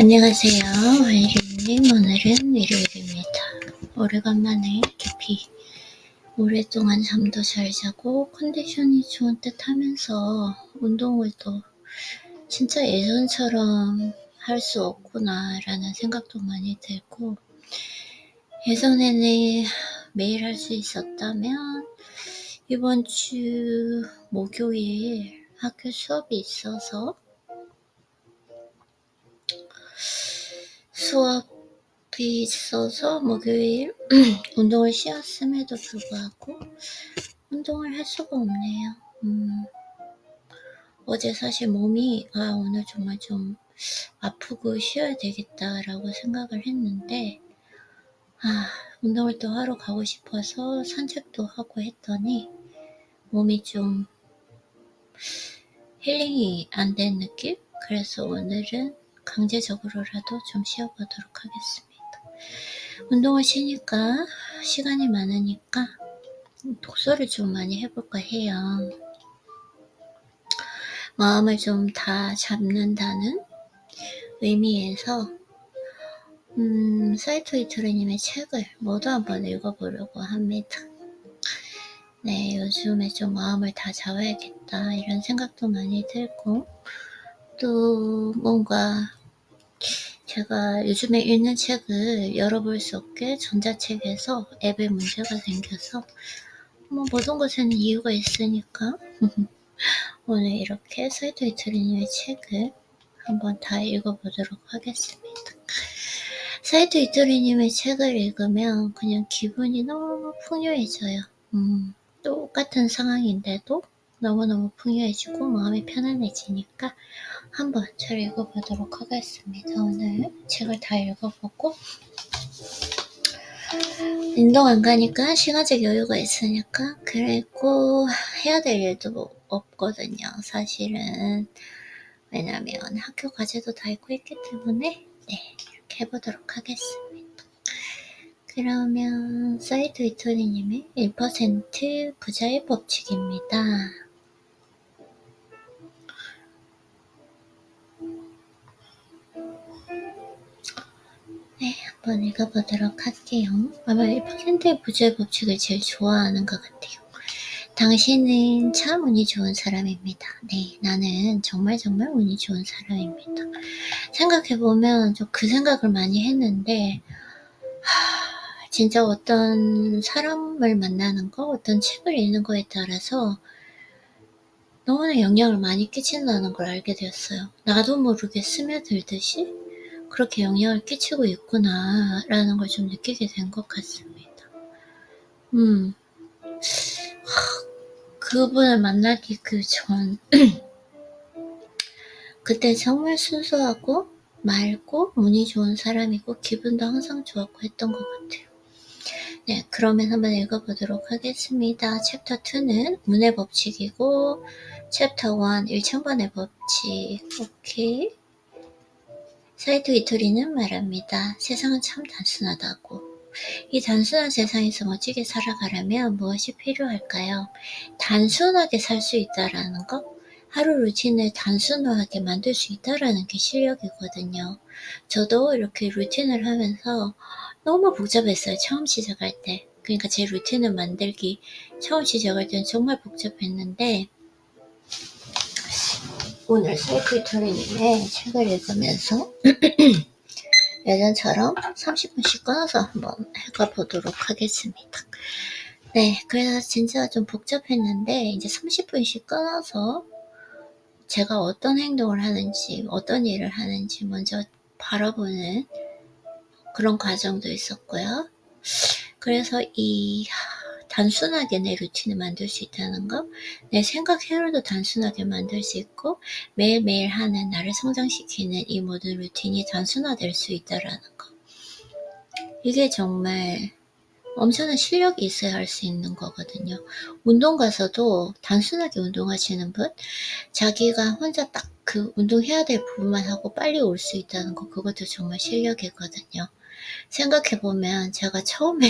안녕하세요. 아이린님. 오늘은 일요일입니다. 오래간만에 깊이 오랫동안 잠도 잘 자고 컨디션이 좋은 듯 하면서 운동을 또 진짜 예전처럼 할 수 없구나 라는 생각도 많이 들고 예전에는 매일 할 수 있었다면 이번 주 목요일 학교 수업이 있어서 수업이 있어서 목요일 운동을 쉬었음에도 불구하고 운동을 할 수가 없네요. 음, 어제 사실 몸이 아 오늘 정말 좀 아프고 쉬어야 되겠다라고 생각을 했는데 아 운동을 또 하러 가고 싶어서 산책도 하고 했더니 몸이 좀 힐링이 안 된 느낌? 그래서 오늘은 강제적으로라도 좀 쉬어보도록 하겠습니다. 운동을 쉬니까 시간이 많으니까 독서를 좀 많이 해볼까 해요. 마음을 좀 다 잡는다는 의미에서 음, 사이토 이토리님의 책을 모두 한번 읽어보려고 합니다. 네, 요즘에 좀 마음을 다 잡아야겠다 이런 생각도 많이 들고 또 뭔가 제가 요즘에 읽는 책을 열어볼 수 없게 전자책에서 앱에 문제가 생겨서 뭐 모든 것에는 이유가 있으니까 오늘 이렇게 사이토 이토리님의 책을 한번 다 읽어보도록 하겠습니다. 사이토 이토리님의 책을 읽으면 그냥 기분이 너무 풍요해져요. 음, 똑같은 상황인데도 너무너무 풍요해지고 마음이 편안해지니까 한번 잘 읽어보도록 하겠습니다. 오늘 책을 다 읽어보고 운동 안 가니까 시간적 여유가 있으니까 그리고 해야 될 일도 없거든요. 사실은 왜냐면 학교 과제도 다 읽고 있기 때문에 네 이렇게 해보도록 하겠습니다. 그러면 사이트 위토리님의 1% 부자의 법칙입니다. 네, 한번 읽어보도록 할게요. 아마 1%의 부자의 법칙을 제일 좋아하는 것 같아요. 당신은 참 운이 좋은 사람입니다. 네, 나는 정말 정말 운이 좋은 사람입니다. 생각해보면 저그 생각을 많이 했는데, 하, 진짜 어떤 사람을 만나는 거, 어떤 책을 읽는 거에 따라서 너무나 영향을 많이 끼친다는 걸 알게 되었어요. 나도 모르게 스며들듯이 그렇게 영향을 끼치고 있구나, 라는 걸 좀 느끼게 된 것 같습니다. 음, 그분을 만나기 그 전, 그때 정말 순수하고 맑고 운이 좋은 사람이고 기분도 항상 좋았고 했던 것 같아요. 네, 그러면 한번 읽어보도록 하겠습니다. 챕터 2는 운의 법칙이고, 챕터 1, 1천번의 법칙. 오케이. 사이토 이토리는 말합니다. 세상은 참 단순하다고. 이 단순한 세상에서 멋지게 살아가려면 무엇이 필요할까요? 단순하게 살 수 있다라는 것? 하루 루틴을 단순하게 만들 수 있다라는 게 실력이거든요. 저도 이렇게 루틴을 하면서 너무 복잡했어요. 처음 시작할 때. 그러니까 제 루틴을 만들기 처음 시작할 때는 정말 복잡했는데 오늘 세이크리토리님의 책을 읽으면서 예전처럼 30분씩 끊어서 한번 해가보도록 하겠습니다. 네, 그래서 진짜 좀 복잡했는데 이제 30분씩 끊어서 제가 어떤 행동을 하는지 어떤 일을 하는지 먼저 바라보는 그런 과정도 있었고요. 그래서 이 단순하게 내 루틴을 만들 수 있다는 거, 내 생각 회로도 단순하게 만들 수 있고, 매일매일 하는 나를 성장시키는 이 모든 루틴이 단순화될 수 있다라는 거. 이게 정말 엄청난 실력이 있어야 할 수 있는 거거든요. 운동 가서도 단순하게 운동하시는 분, 자기가 혼자 딱 그 운동해야 될 부분만 하고 빨리 올 수 있다는 거, 그것도 정말 실력이거든요. 생각해보면 제가 처음에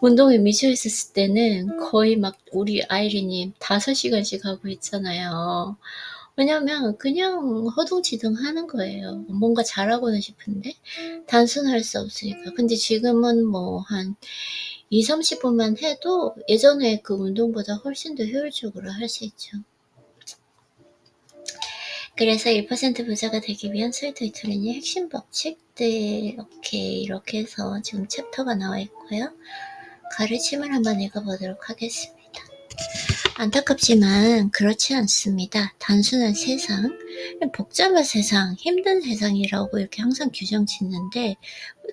운동에 미쳐 있었을 때는 거의 막 우리 아이린님 5시간씩 하고 있잖아요. 왜냐면 그냥 허둥지둥 하는 거예요. 뭔가 잘하고는 싶은데 단순할 수 없으니까. 근데 지금은 뭐 한 2, 30분만 해도 예전에 그 운동보다 훨씬 더 효율적으로 할 수 있죠. 그래서 1% 부자가 되기 위한 스위트 트레이닝 핵심 법칙들 이렇게 이렇게 해서 지금 챕터가 나와 있고요. 가르침을 한번 읽어보도록 하겠습니다. 안타깝지만 그렇지 않습니다. 단순한 세상, 복잡한 세상, 힘든 세상이라고 이렇게 항상 규정 짓는데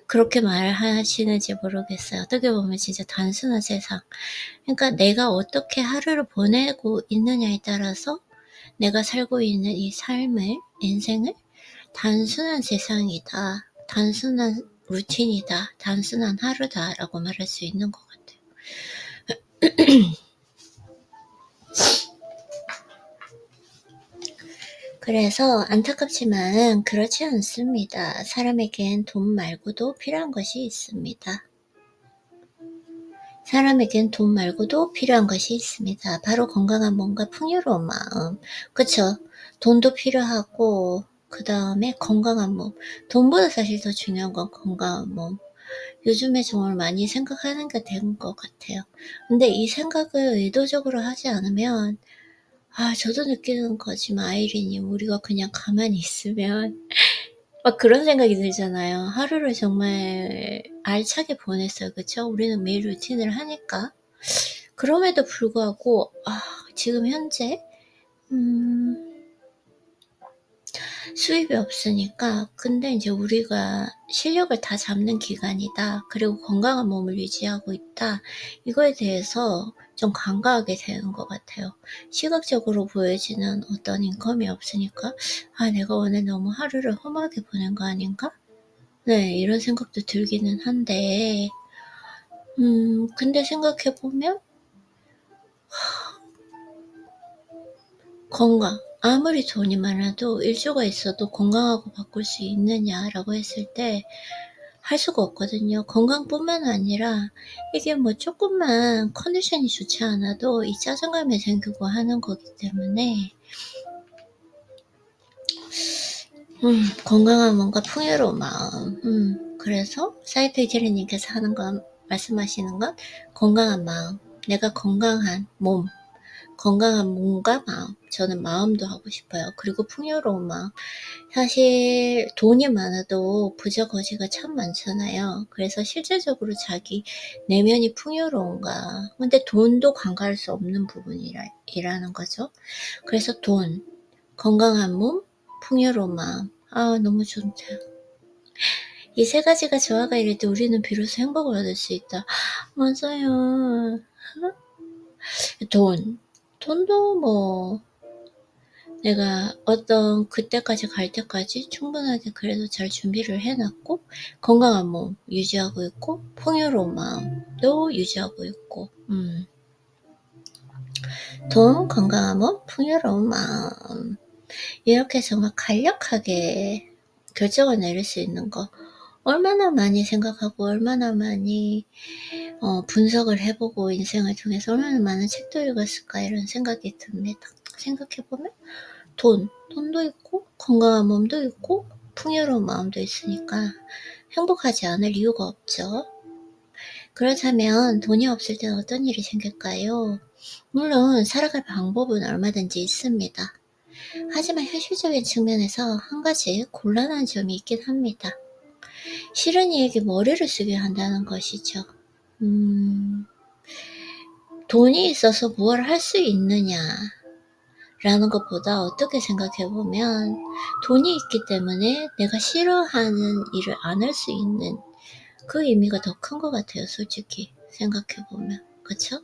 그렇게 말하시는지 모르겠어요. 어떻게 보면 진짜 단순한 세상. 그러니까 내가 어떻게 하루를 보내고 있느냐에 따라서 내가 살고 있는 이 삶을, 인생을 단순한 세상이다. 단순한 루틴이다. 단순한 하루다. 라고 말할 수 있는 것 같아요. 그래서 안타깝지만 그렇지 않습니다. 사람에겐 돈 말고도 필요한 것이 있습니다. 사람에겐 돈 말고도 필요한 것이 있습니다. 바로 건강한 몸과 풍요로운 마음. 그쵸? 돈도 필요하고 그 다음에 건강한 몸. 돈보다 사실 더 중요한 건 건강한 몸. 요즘에 정말 많이 생각하는 게 된 것 같아요. 근데 이 생각을 의도적으로 하지 않으면 아 저도 느끼는 거지만 아이린이 우리가 그냥 가만히 있으면 막 그런 생각이 들잖아요. 하루를 정말 알차게 보냈어요. 그쵸? 우리는 매일 루틴을 하니까. 그럼에도 불구하고, 아, 지금 현재, 음, 수입이 없으니까 근데 이제 우리가 실력을 다 잡는 기간이다. 그리고 건강한 몸을 유지하고 있다. 이거에 대해서 좀 간과하게 되는 것 같아요. 시각적으로 보여지는 어떤 인컴이 없으니까 아 내가 오늘 너무 하루를 험하게 보낸 거 아닌가? 네 이런 생각도 들기는 한데 음 근데 생각해보면 건강 아무리 돈이 많아도 일조가 있어도 건강하고 바꿀 수 있느냐라고 했을 때 할 수가 없거든요. 건강뿐만 아니라 이게 뭐 조금만 컨디션이 좋지 않아도 이 짜증감이 생기고 하는 거기 때문에 음, 건강한 뭔가 풍요로운 마음. 음, 그래서 사이트 이태리님께서 하는 건 말씀하시는 건 건강한 마음. 내가 건강한 몸. 건강한 몸과 마음. 저는 마음도 하고 싶어요. 그리고 풍요로운 마음. 사실 돈이 많아도 부자 거지가 참 많잖아요. 그래서 실질적으로 자기 내면이 풍요로운가. 근데 돈도 간과할 수 없는 부분이라는 거죠. 그래서 돈, 건강한 몸, 풍요로운 마음. 아, 너무 좋다. 이 세 가지가 조화가 이럴 때 우리는 비로소 행복을 얻을 수 있다. 맞아요. 돈. 돈도 뭐 내가 어떤 그때까지 갈 때까지 충분하게 그래도 잘 준비를 해놨고 건강한 몸 유지하고 있고 풍요로운 마음도 유지하고 있고 음. 돈 건강한 몸 풍요로운 마음 이렇게 정말 간략하게 결정을 내릴 수 있는 거 얼마나 많이 생각하고 얼마나 많이 어, 분석을 해보고 인생을 통해서 얼마나 많은 책도 읽었을까 이런 생각이 듭니다. 생각해보면 돈, 돈도 있고 건강한 몸도 있고 풍요로운 마음도 있으니까 행복하지 않을 이유가 없죠. 그렇다면 돈이 없을 땐 어떤 일이 생길까요? 물론 살아갈 방법은 얼마든지 있습니다. 하지만 현실적인 측면에서 한 가지 곤란한 점이 있긴 합니다. 싫은 이에게 머리를 쓰게 한다는 것이죠. 음, 돈이 있어서 무엇을 할 수 있느냐 라는 것보다 어떻게 생각해 보면 돈이 있기 때문에 내가 싫어하는 일을 안 할 수 있는 그 의미가 더 큰 것 같아요 솔직히 생각해 보면 그쵸?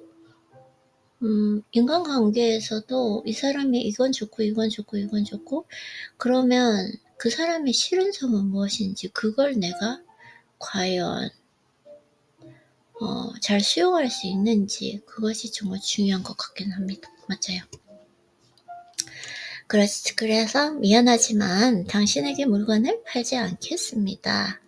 음, 인간관계에서도 이 사람이 이건 좋고 이건 좋고 이건 좋고 그러면 그 사람의 싫은 점은 무엇인지 그걸 내가 과연 어, 잘 수용할 수 있는지 그것이 정말 중요한 것 같긴 합니다. 맞아요. 그래서 미안하지만 당신에게 물건을 팔지 않겠습니다.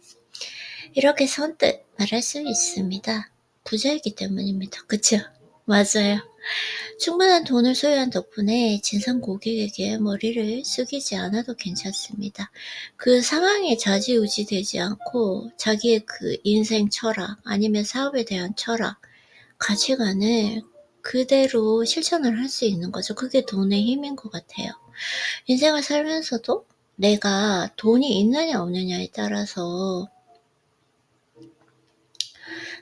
이렇게 선뜻 말할 수 있습니다. 부자이기 때문입니다. 그쵸? 맞아요. 충분한 돈을 소유한 덕분에 진상 고객에게 머리를 숙이지 않아도 괜찮습니다. 그 상황에 좌지우지 되지 않고 자기의 그 인생 철학 아니면 사업에 대한 철학, 가치관을 그대로 실천을 할 수 있는 거죠. 그게 돈의 힘인 것 같아요. 인생을 살면서도 내가 돈이 있느냐 없느냐에 따라서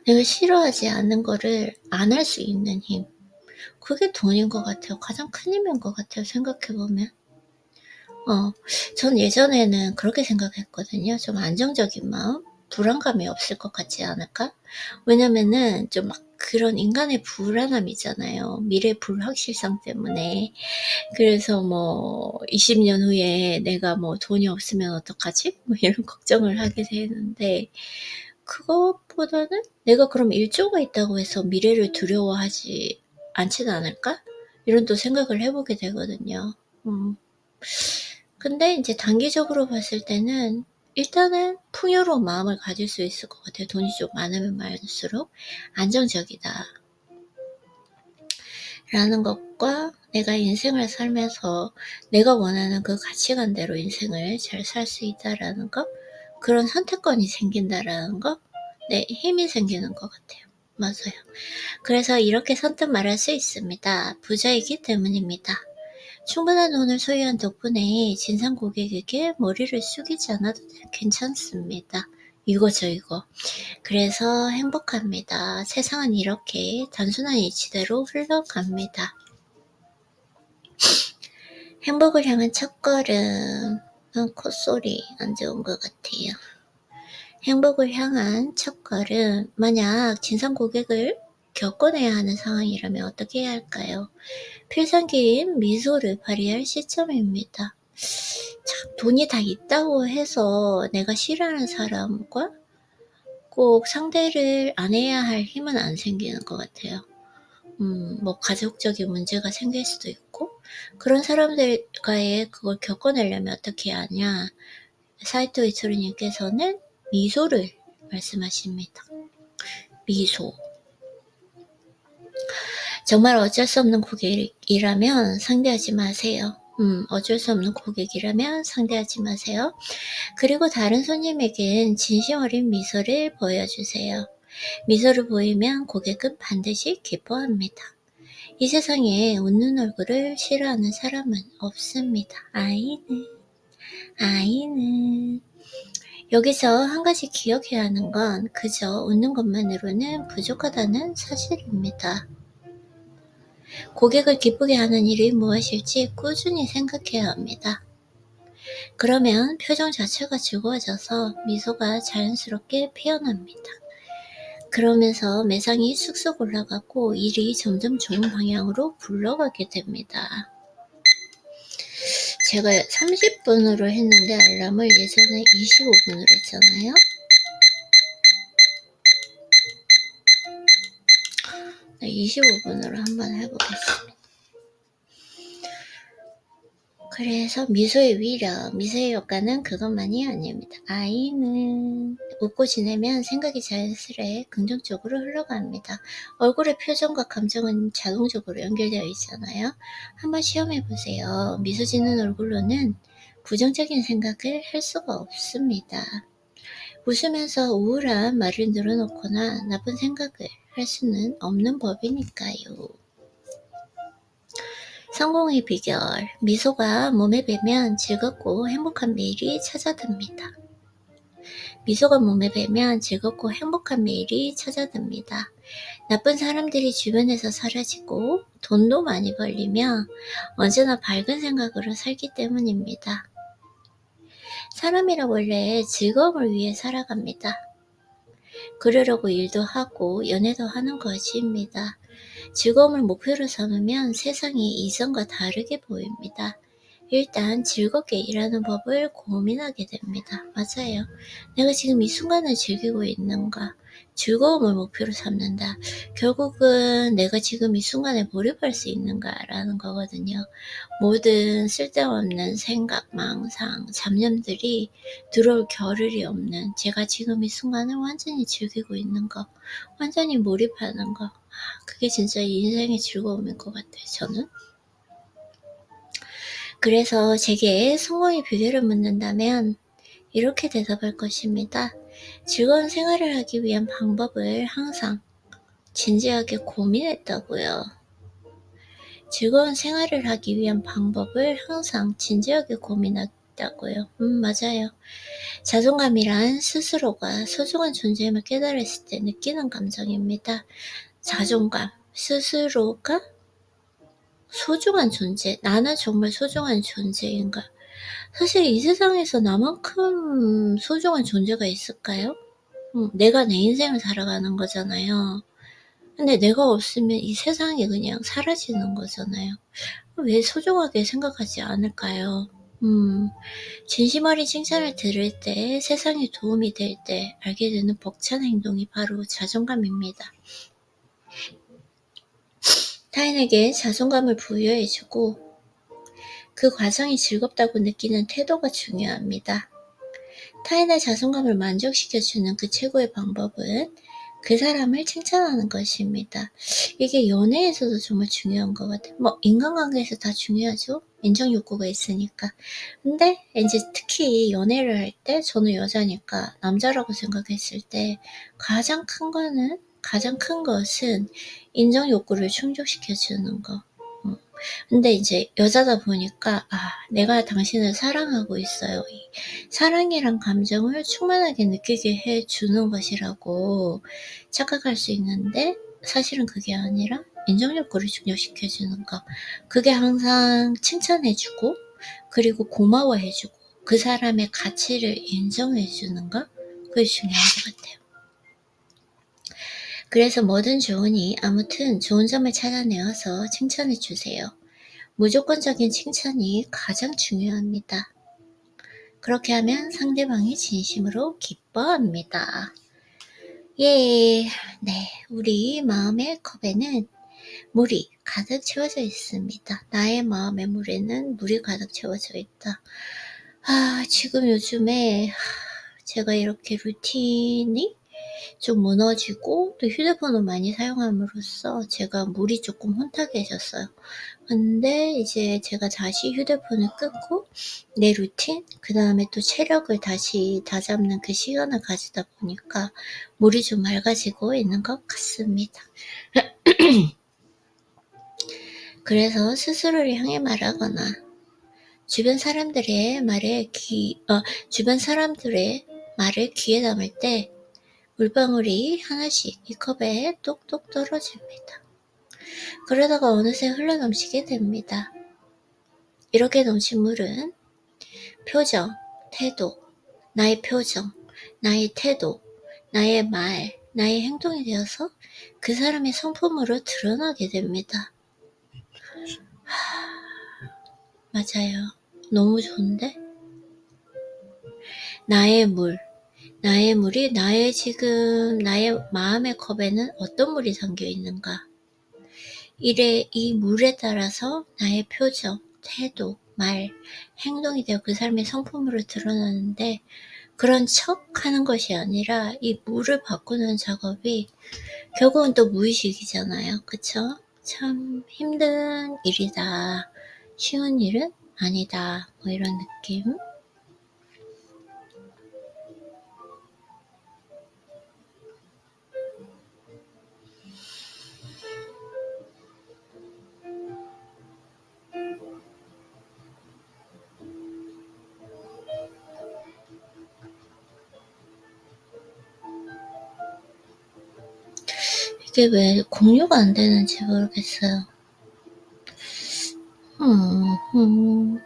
내가 싫어하지 않는 거를 안 할 수 있는 힘. 그게 돈인 것 같아요. 가장 큰 힘인 것 같아요. 생각해보면. 어, 전 예전에는 그렇게 생각했거든요. 좀 안정적인 마음? 불안감이 없을 것 같지 않을까? 왜냐면은 좀 막 그런 인간의 불안함이잖아요. 미래 불확실성 때문에. 그래서 뭐 20년 후에 내가 뭐 돈이 없으면 어떡하지? 뭐 이런 걱정을 하게 되는데 그것보다는 내가 그럼 일조가 있다고 해서 미래를 두려워하지 않지는 않을까? 이런 또 생각을 해보게 되거든요. 음. 근데 이제 단기적으로 봤을 때는 일단은 풍요로운 마음을 가질 수 있을 것 같아요. 돈이 좀 많으면 많을수록 안정적이다. 라는 것과 내가 인생을 살면서 내가 원하는 그 가치관대로 인생을 잘 살 수 있다라는 것, 그런 선택권이 생긴다라는 것, 네, 힘이 생기는 것 같아요. 맞아요. 그래서 이렇게 선뜻 말할 수 있습니다. 부자이기 때문입니다. 충분한 돈을 소유한 덕분에 진상 고객에게 머리를 숙이지 않아도 괜찮습니다. 이거죠, 이거. 그래서 행복합니다. 세상은 이렇게 단순한 이치대로 흘러갑니다. 행복을 향한 첫걸음. 콧소리 안 좋은 것 같아요. 행복을 향한 첫 걸음. 만약 진상 고객을 겪어내야 하는 상황이라면 어떻게 해야 할까요? 필살기인 미소를 발휘할 시점입니다. 참, 돈이 다 있다고 해서 내가 싫어하는 사람과 꼭 상대를 안 해야 할 힘은 안 생기는 것 같아요. 음, 뭐, 가족적인 문제가 생길 수도 있고, 그런 사람들과의 그걸 겪어내려면 어떻게 하냐. 사이토 이토리님께서는 미소를 말씀하십니다. 미소. 정말 어쩔 수 없는 고객이라면 상대하지 마세요. 음, 어쩔 수 없는 고객이라면 상대하지 마세요. 그리고 다른 손님에겐 진심 어린 미소를 보여주세요. 미소를 보이면 고객은 반드시 기뻐합니다. 이 세상에 웃는 얼굴을 싫어하는 사람은 없습니다. 아이는, 아이는. 여기서 한 가지 기억해야 하는 건 그저 웃는 것만으로는 부족하다는 사실입니다. 고객을 기쁘게 하는 일이 무엇일지 꾸준히 생각해야 합니다. 그러면 표정 자체가 즐거워져서 미소가 자연스럽게 피어납니다. 그러면서 매상이 쑥쑥 올라가고 일이 점점 좋은 방향으로 굴러가게 됩니다. 제가 30분으로 했는데 알람을 예전에 25분으로 했잖아요. 네, 25분으로 한번 해보겠습니다. 그래서 미소의 위력, 미소의 효과는 그것만이 아닙니다. 아이는 웃고 지내면 생각이 자연스레 긍정적으로 흘러갑니다. 얼굴의 표정과 감정은 자동적으로 연결되어 있잖아요. 한번 시험해 보세요. 미소 짓는 얼굴로는 부정적인 생각을 할 수가 없습니다. 웃으면서 우울한 말을 늘어놓거나 나쁜 생각을 할 수는 없는 법이니까요. 성공의 비결. 미소가 몸에 배면 즐겁고 행복한 매일이 찾아듭니다. 미소가 몸에 배면 즐겁고 행복한 매일이 찾아듭니다. 나쁜 사람들이 주변에서 사라지고 돈도 많이 벌리며 언제나 밝은 생각으로 살기 때문입니다. 사람이라 원래 즐거움을 위해 살아갑니다. 그러려고 일도 하고 연애도 하는 것입니다. 즐거움을 목표로 삼으면 세상이 이전과 다르게 보입니다. 일단 즐겁게 일하는 법을 고민하게 됩니다. 맞아요. 내가 지금 이 순간을 즐기고 있는가? 즐거움을 목표로 삼는다. 결국은 내가 지금 이 순간에 몰입할 수 있는가라는 거거든요. 모든 쓸데없는 생각, 망상, 잡념들이 들어올 겨를이 없는 제가 지금 이 순간을 완전히 즐기고 있는 거, 완전히 몰입하는 거. 그게 진짜 인생의 즐거움인 것 같아요, 저는. 그래서 제게 성공의 비결을 묻는다면 이렇게 대답할 것입니다. 즐거운 생활을 하기 위한 방법을 항상 진지하게 고민했다고요. 즐거운 생활을 하기 위한 방법을 항상 진지하게 고민했다고요. 음, 맞아요. 자존감이란 스스로가 소중한 존재임을 깨달았을 때 느끼는 감정입니다. 자존감, 스스로가 소중한 존재, 나는 정말 소중한 존재인가? 사실 이 세상에서 나만큼 소중한 존재가 있을까요? 응, 내가 내 인생을 살아가는 거잖아요. 근데 내가 없으면 이 세상이 그냥 사라지는 거잖아요. 왜 소중하게 생각하지 않을까요? 음, 진심 어린 칭찬을 들을 때, 세상에 도움이 될 때 알게 되는 벅찬 행동이 바로 자존감입니다. 타인에게 자존감을 부여해주고 그 과정이 즐겁다고 느끼는 태도가 중요합니다. 타인의 자존감을 만족시켜주는 그 최고의 방법은 그 사람을 칭찬하는 것입니다. 이게 연애에서도 정말 중요한 것 같아요. 뭐, 인간관계에서 다 중요하죠? 인정 욕구가 있으니까. 근데, 이제 특히 연애를 할 때, 저는 여자니까, 남자라고 생각했을 때, 가장 큰 거는, 가장 큰 것은 인정 욕구를 충족시켜 주는 거. 어. 근데 이제 여자다 보니까 아 내가 당신을 사랑하고 있어요. 사랑이란 감정을 충만하게 느끼게 해 주는 것이라고 착각할 수 있는데 사실은 그게 아니라 인정 욕구를 충족시켜 주는 거. 그게 항상 칭찬해 주고 그리고 고마워해 주고 그 사람의 가치를 인정해 주는 거. 그게 중요한 것 같아요. 그래서 뭐든 좋으니 아무튼 좋은 점을 찾아내어서 칭찬해 주세요. 무조건적인 칭찬이 가장 중요합니다. 그렇게 하면 상대방이 진심으로 기뻐합니다. 예, 네, 우리 마음의 컵에는 물이 가득 채워져 있습니다. 나의 마음의 물에는 물이 가득 채워져 있다. 아, 지금 요즘에 제가 이렇게 루틴이 좀 무너지고 또 휴대폰을 많이 사용함으로써 제가 물이 조금 혼탁해졌어요. 근데 이제 제가 다시 휴대폰을 끊고 내 루틴, 그 다음에 또 체력을 다시 다잡는 그 시간을 가지다 보니까 물이 좀 맑아지고 있는 것 같습니다. 그래서 스스로를 향해 말하거나 주변 사람들의 말에 귀, 어, 주변 사람들의 말을 귀에 담을 때 물방울이 하나씩 이 컵에 똑똑 떨어집니다. 그러다가 어느새 흘러넘치게 됩니다. 이렇게 넘친 물은 표정, 태도, 나의 표정, 나의 태도, 나의 말, 나의 행동이 되어서 그 사람의 성품으로 드러나게 됩니다. 하... 맞아요. 너무 좋은데? 나의 물, 나의 물이 나의 지금 나의 마음의 컵에는 어떤 물이 담겨 있는가? 이래 이 물에 따라서 나의 표정, 태도, 말, 행동이 되어 그 사람의 성품으로 드러나는데 그런 척 하는 것이 아니라 이 물을 바꾸는 작업이 결국은 또 무의식이잖아요. 그쵸? 참 힘든 일이다. 쉬운 일은 아니다. 뭐 이런 느낌. 이게 왜 공유가 안 되는지 모르겠어요. 음, 음.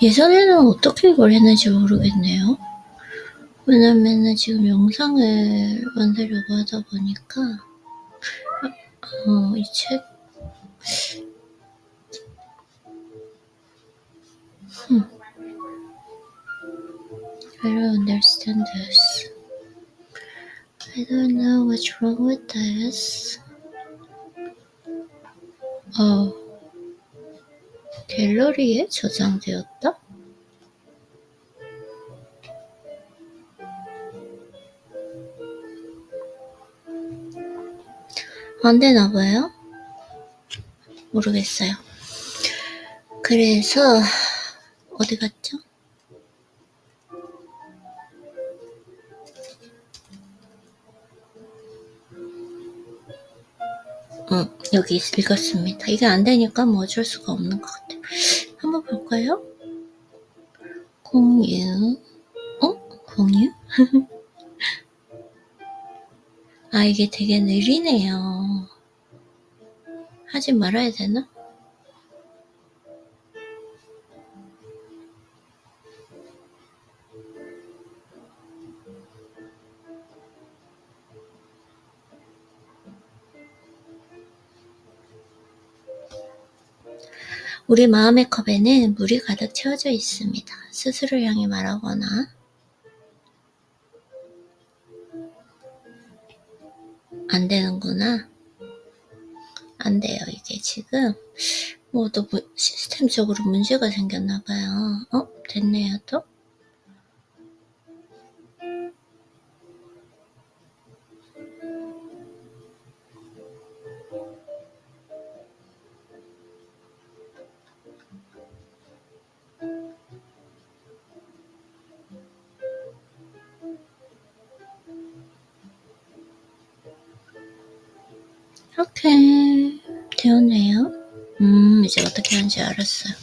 예전에는 어떻게 이걸 했는지 모르겠네요. 왜냐면은 지금 영상을 만들려고 하다 보니까, 어, 이 책, 음. I don't understand this. I don't know what's wrong with this. 어, 갤러리에 저장되었다? 안 되나 봐요? 모르겠어요. 그래서, 어디 갔죠? 응, 여기 읽었습니다. 이게 안 되니까 뭐 어쩔 수가 없는 것 같아요. 볼까요? 공유. 어? 공유? 아, 이게 되게 느리네요. 하지 말아야 되나? 우리 마음의 컵에는 물이 가득 채워져 있습니다. 스스로를 향해 말하거나 안 되는구나. 안 돼요. 이게 지금 뭐 또 시스템적으로 문제가 생겼나 봐요. 어? 됐네요 또. 이제 어떻게 하는지 알았어요.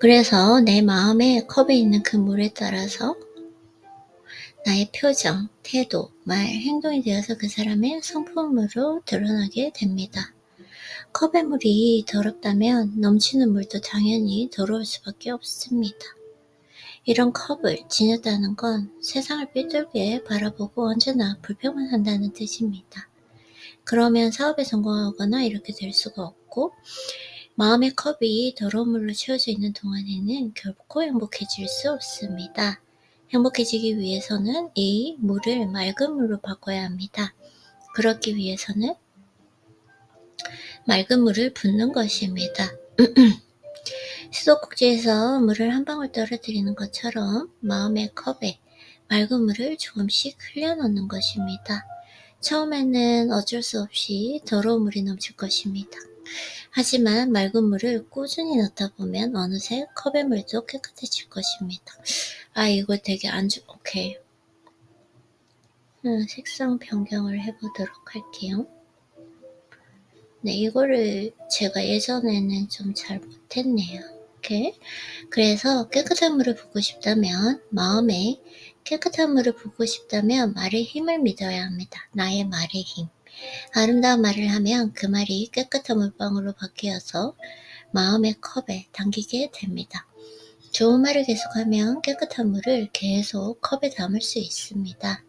그래서 내 마음의 컵에 있는 그 물에 따라서 나의 표정, 태도, 말, 행동이 되어서 그 사람의 성품으로 드러나게 됩니다. 컵의 물이 더럽다면 넘치는 물도 당연히 더러울 수밖에 없습니다. 이런 컵을 지녔다는 건 세상을 삐뚤게 바라보고 언제나 불평만 한다는 뜻입니다. 그러면 사업에 성공하거나 이렇게 될 수가 없고 마음의 컵이 더러운 물로 채워져 있는 동안에는 결코 행복해질 수 없습니다. 행복해지기 위해서는 이 물을 맑은 물로 바꿔야 합니다. 그렇기 위해서는 맑은 물을 붓는 것입니다. 수도꼭지에서 물을 한 방울 떨어뜨리는 것처럼 마음의 컵에 맑은 물을 조금씩 흘려넣는 것입니다. 처음에는 어쩔 수 없이 더러운 물이 넘칠 것입니다. 하지만 맑은 물을 꾸준히 넣다 보면 어느새 컵의 물도 깨끗해질 것입니다. 아, 이거 되게 안 좋, 오케이. 음, 색상 변경을 해보도록 할게요. 네, 이거를 제가 예전에는 좀 잘 못했네요. 이렇게. 그래서 깨끗한 물을 붓고 싶다면, 마음에 깨끗한 물을 붓고 싶다면 말의 힘을 믿어야 합니다. 나의 말의 힘. 아름다운 말을 하면 그 말이 깨끗한 물방울로 바뀌어서 마음의 컵에 담기게 됩니다. 좋은 말을 계속하면 깨끗한 물을 계속 컵에 담을 수 있습니다.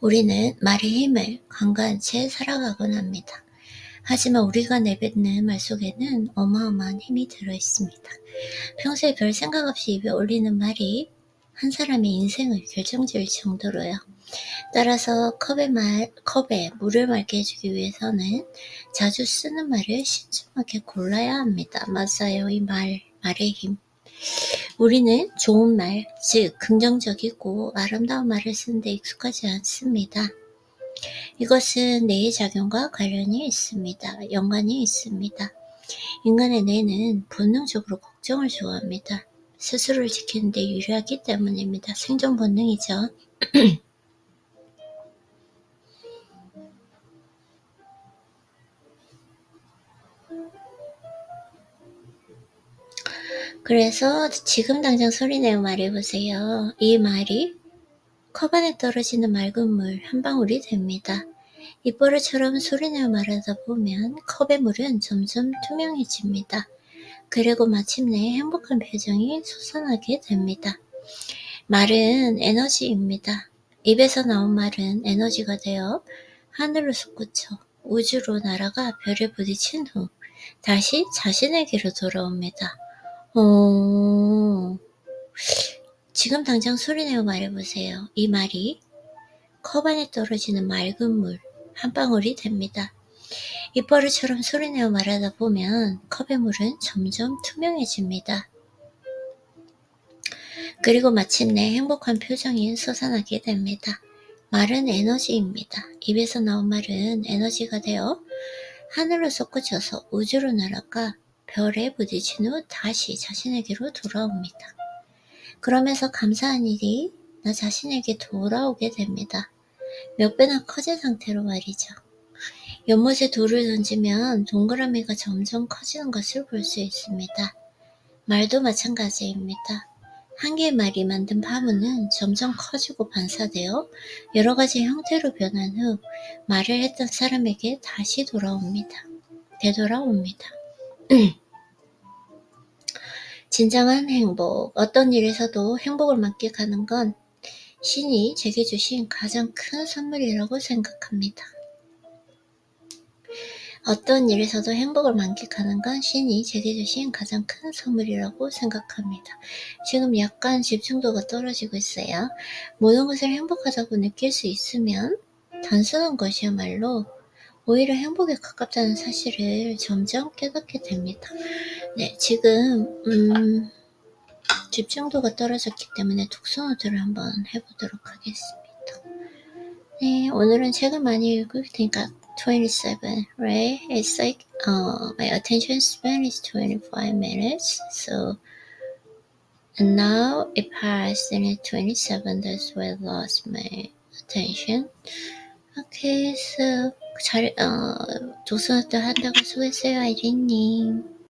우리는 말의 힘을 간과한 채 살아가곤 합니다. 하지만 우리가 내뱉는 말 속에는 어마어마한 힘이 들어 있습니다. 평소에 별 생각 없이 입에 올리는 말이 한 사람의 인생을 결정지을 정도로요. 따라서 컵에 말, 컵에 물을 맑게 해주기 위해서는 자주 쓰는 말을 신중하게 골라야 합니다. 맞아요. 이 말, 말의 힘. 우리는 좋은 말, 즉 긍정적이고 아름다운 말을 쓰는데 익숙하지 않습니다. 이것은 뇌의 작용과 관련이 있습니다. 연관이 있습니다. 인간의 뇌는 본능적으로 걱정을 좋아합니다. 스스로를 지키는 데 유리하기 때문입니다. 생존 본능이죠. 그래서 지금 당장 소리내어 말해보세요. 이 말이 컵 안에 떨어지는 맑은 물 한 방울이 됩니다. 입버릇처럼 소리내어 말하다 보면 컵의 물은 점점 투명해집니다. 그리고 마침내 행복한 표정이 솟아나게 됩니다. 말은 에너지입니다. 입에서 나온 말은 에너지가 되어 하늘로 솟구쳐 우주로 날아가 별에 부딪힌 후 다시 자신에게로 돌아옵니다. 어... 지금 당장 소리내어 말해보세요. 이 말이 컵 안에 떨어지는 맑은 물 한 방울이 됩니다. 입버릇처럼 소리내어 말하다 보면 컵의 물은 점점 투명해집니다. 그리고 마침내 행복한 표정이 솟아나게 됩니다. 말은 에너지입니다. 입에서 나온 말은 에너지가 되어 하늘로 솟구쳐서 우주로 날아가 별에 부딪힌 후 다시 자신에게로 돌아옵니다. 그러면서 감사한 일이 나 자신에게 돌아오게 됩니다. 몇 배나 커진 상태로 말이죠. 연못에 돌을 던지면 동그라미가 점점 커지는 것을 볼 수 있습니다. 말도 마찬가지입니다. 한 개의 말이 만든 파문은 점점 커지고 반사되어 여러 가지 형태로 변한 후 말을 했던 사람에게 다시 돌아옵니다. 되돌아옵니다. 진정한 행복, 어떤 일에서도 행복을 만끽하는 건 신이 제게 주신 가장 큰 선물이라고 생각합니다. 어떤 일에서도 행복을 만끽하는 건 신이 제게 주신 가장 큰 선물이라고 생각합니다. 지금 약간 집중도가 떨어지고 있어요. 모든 것을 행복하다고 느낄 수 있으면 단순한 것이야말로 오히려 행복에 가깝다는 사실을 점점 깨닫게 됩니다. 네, 지금 음, 집중도가 떨어졌기 때문에 독서노트를 한번 해보도록 하겠습니다. 네, 오늘은 책을 많이 읽을 테니까 27, right? It's like uh, my attention span is 25 minutes, so and now it passed it's 27, that's why I lost my attention. Okay, so 잘, 어, 독서노트 한다고 수고했어요, 아이린님.